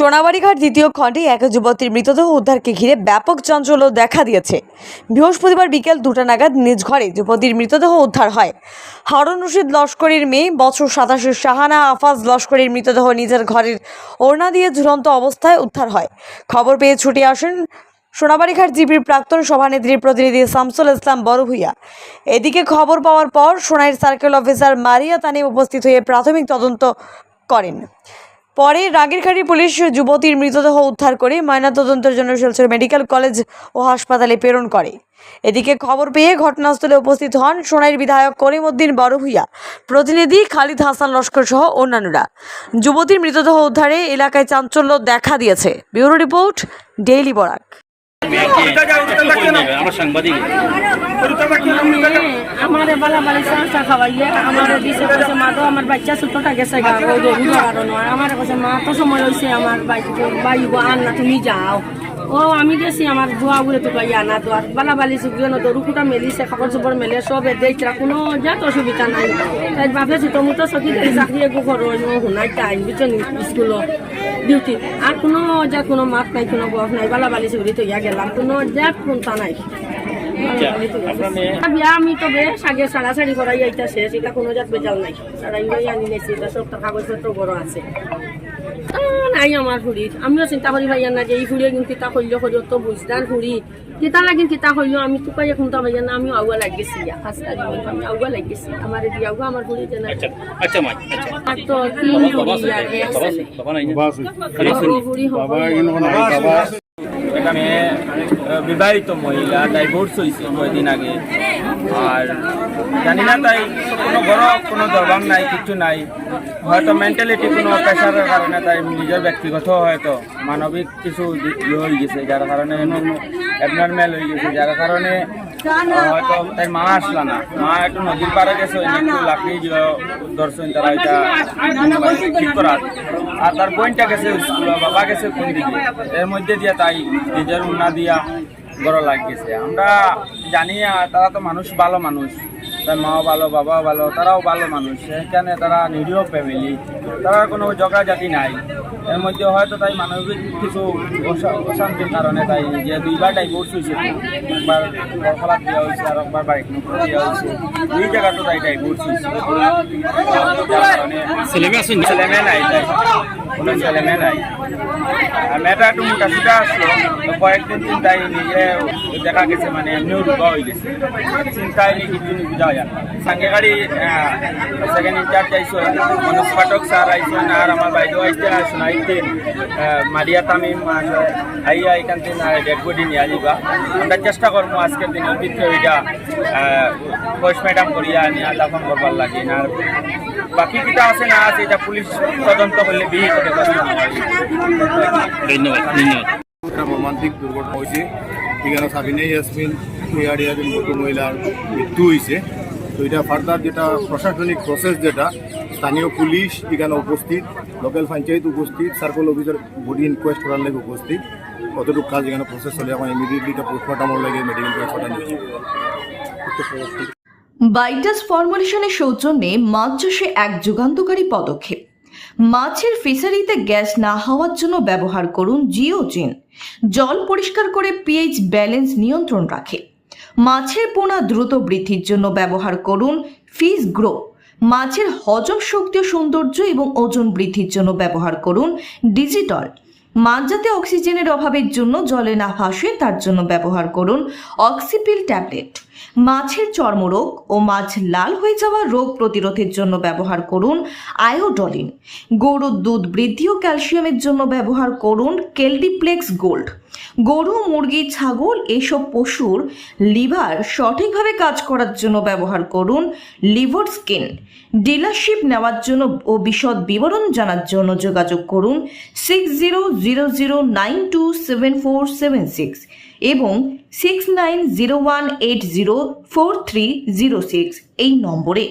সোনাবাড়িঘাট দ্বিতীয় খণ্ডে এক যুবতীর মৃতদেহ উদ্ধারকে ঘিরে ব্যাপক চাঞ্চল্য দেখা দিয়েছে। বৃহস্পতিবার বিকেল দুটা নাগাদ নিজ ঘরে যুবতীর মৃতদেহ উদ্ধার হয়। হারুন রশিদ লস্করের মেয়ে বছর সাতাশের শাহানা আফাজ লস্করের মৃতদেহ নিজের ঘরের ওড়না দিয়ে ঝুলন্ত অবস্থায় উদ্ধার হয়। খবর পেয়ে ছুটে আসেন সোনাবাড়িঘাট জিপির প্রাক্তন সভানেত্রীর প্রতিনিধি শামসুল ইসলাম বড়ভূইয়া। এদিকে খবর পাওয়ার পর সোনাইর সার্কেল অফিসার মারিয়া তানিম উপস্থিত হয়ে প্রাথমিক তদন্ত করেন। পরে রাগেরখাড়ি পুলিশ যুবতীর মৃতদেহ উদ্ধার করে ময়নাতদন্তের জন্য শিলচর মেডিকেল কলেজ ও হাসপাতালে প্রেরণ করে। এদিকে খবর পেয়ে ঘটনাস্থলে উপস্থিত হন সোনাইর বিধায়ক করিমউদ্দিন বড়ভূইয়া প্রতিনিধি খালিদ হাসান লস্কর সহ অন্যান্যরা। যুবতীর মৃতদেহ উদ্ধারে এলাকায় চাঞ্চল্য দেখা দিয়েছে। Bureau report daily Barak. আমার সাংবাদিক। আমারে বালা বালি চান্সা খাওয়াইয়ে আমারে দিছে কইছে মা তো আমার বাচ্চা ছোটটা গেছে গা, ওই দৌড়ি কারণ আমারে কইছে মা তো সময় হইছে আমার বাইব আন না, তুমি যাও। ও, আমি গেছি আমার ধোয়া উড়ে তো গাই আনা তো আর বালা বালি চুকিয়ে ন দরু ফুটা মেলিছে কাপড় চোপড় মেলে, সবে দেখরা কোনো যাত অসুবিধা নাই। তাই ভাবছি তো মু তো সখী দেখি চাকরি একু করো শুনাই টাইম বুঝছেন স্কুল, ডিউটি। আর কোনো যা কোনো মাত নাই, কোনো বস নাই, বালা বালি চুরি তো ইয়া গেলাম, কোনো যা কোনটা নাই। বিয়া আমি তো বেশ আগে সাড়াসাড়ি করাই আইতাছে সেটা কোনো জাত বেজাল নাই সারাই বাই আনি নাইছি এটা সব কাগজপত্র বড় আছে নাই আমার ফুড়ির আমিও চিন্তা করি ভাইয়া না যে এই ফুড়িয়ে কিন্তু কিতা করল করি তো বুঝদার ফুড়ি কিতা লাগিন কিতা করল আমি তো কাই এখন তো ভাইয়া না আমি আগুয়া লাগিয়েছি কাজ আমি আগুয়া লাগিয়েছি আমার এদি আগুয়া আমার ফুড়ি যে না আচ্ছা আচ্ছা মা আচ্ছা তো তিন বাবা বাবা একটা মেয়ে বিবাহিত মহিলা, তাই ভোট হয়েছে কয়েকদিন আগে। আর জানি না তাই কোনো বড় কোনো দরবার নাই, কিছু নাই। হয়তো মেন্টালিটি কোনো প্রেশারের কারণে তাই নিজের ব্যক্তিগত হয়তো মানবিক কিছু ইয়ে হয়ে গেছে, যার কারণে অ্যাবনর্ম্যাল হয়ে গেছে, যার কারণে হয়তো তাই মা আসলা না। মা একটু নদীর পাড়ে গেছে একটু লাকড়ি দর্শন তারা এটা ঠিক করার। আর তার বোনটা গেছে বাবা গেছে কোন দিকে? এর মধ্যে দিয়ে তাই নিজের উন্না দিয়া বড় লাগিয়েছে আমরা জানি তারা তো মানুষ ভালো মানুষ। তার মাও ভালো বাবাও ভালো তারাও ভালো মানুষ। সেখানে তারা নিরীহ ফ্যামিলি তারা কোনো ঝগড়া জাতি নাই। এর মধ্যে হয়তো তাই মানবিক কিছু অশা- অশান্তির কারণে তাই যে দুইবার ডাইভোর্স হয়েছে একবার বরফলাত দেওয়া হয়েছে আর একবার বাড়ি দেওয়া হয়েছে। দুই জায়গাতে তাই ডাইভোর্স হয়েছে। যার কারণে ছেলে মেয়ে আছেন ছেলে মেয়ে নাই তাই। কোনো ছেলে আর মেয়েটা একটু মোটা সুটা আসলো কয়েকদিন চিন্তায় নিজে দেখা গেছে মানে এমনিও রূপা হয়ে গেছে। চিন্তায় নিয়ে কিছু বুঝা যায় সাঙ্গে গাড়ি সেকেন্ড ইনচার্জ আইসো মনোজ পাঠক স্যার আইসেন আর আমার বাইদেও আইসতে শোনাইতেন মারিয়া তামিম আইয়া এখান থেকে ডেড বডি নিয়ে যাবা আমরা চেষ্টা করব আজকের দিনের ভিতরে ওইটা পোস্ট ম্যাডাম করিয়া নিয়ে দাফন করবার লাগে। না বাকি কিটা আছে না আছে, এটা পুলিশ তদন্ত করলে কথা ধন্যবাদ ধন্যবাদ। একটা মর্মান্তিক দুর্ঘটনা হয়েছে। এখানে সাবিনা ইয়াসমিন একজন নতুন মহিলার মৃত্যু হয়েছে। তো এটা ফার্দার যেটা প্রশাসনিক প্রসেস যেটা স্থানীয় পুলিশ এখানে উপস্থিত লোকাল পঞ্চায়েত উপস্থিত সার্কল অফিসার বডি ইনকোয়েস্ট করার লাগে উপস্থিত। কতটুকু কাজ এখানে প্রসেস চলে এখন ইমিডিয়েটলি এটা পোস্টমর্টমের লাগে মেডিকেল কলেজ পাঠানো বাইটাস ফর্মুলেশনের সৌজন্যে মাছ চাষে এক যুগান্তকারী পদক্ষেপ। মাছের ফিশারিতে গ্যাস না হওয়ার জন্য ব্যবহার করুন জিওজিন জল পরিষ্কার করে পিএইচ ব্যালেন্স নিয়ন্ত্রণ রাখে। মাছের পোনা দ্রুত বৃদ্ধির জন্য ব্যবহার করুন ফিস গ্রো মাছের হজম শক্তি সৌন্দর্য এবং ওজন বৃদ্ধির জন্য ব্যবহার করুন ডিজিটল মাছ যাতে অক্সিজেনের অভাবের জন্য জলে না ভাসে, তার জন্য ব্যবহার করুন অক্সিপিল ট্যাবলেট মাছের চর্মরোগ ও মাছ লাল হয়ে যাওয়া রোগ প্রতিরোধের জন্য ব্যবহার করুন আয়োডলিন। গরুর দুধ বৃদ্ধি ও ক্যালসিয়ামের জন্য ব্যবহার করুন কেলডিপ্লেক্স গোল্ড। গরু, মুরগি, ছাগল এসব পশুর লিভার সঠিকভাবে কাজ করার জন্য ব্যবহার করুন লিভার স্কিন। ডিলারশিপ নেওয়ার জন্য ও বিশদ বিবরণ জানার জন্য যোগাযোগ করুন six zero zero zero nine two seven four seven six এবং six nine zero one eight zero four three zero six এই নম্বরে।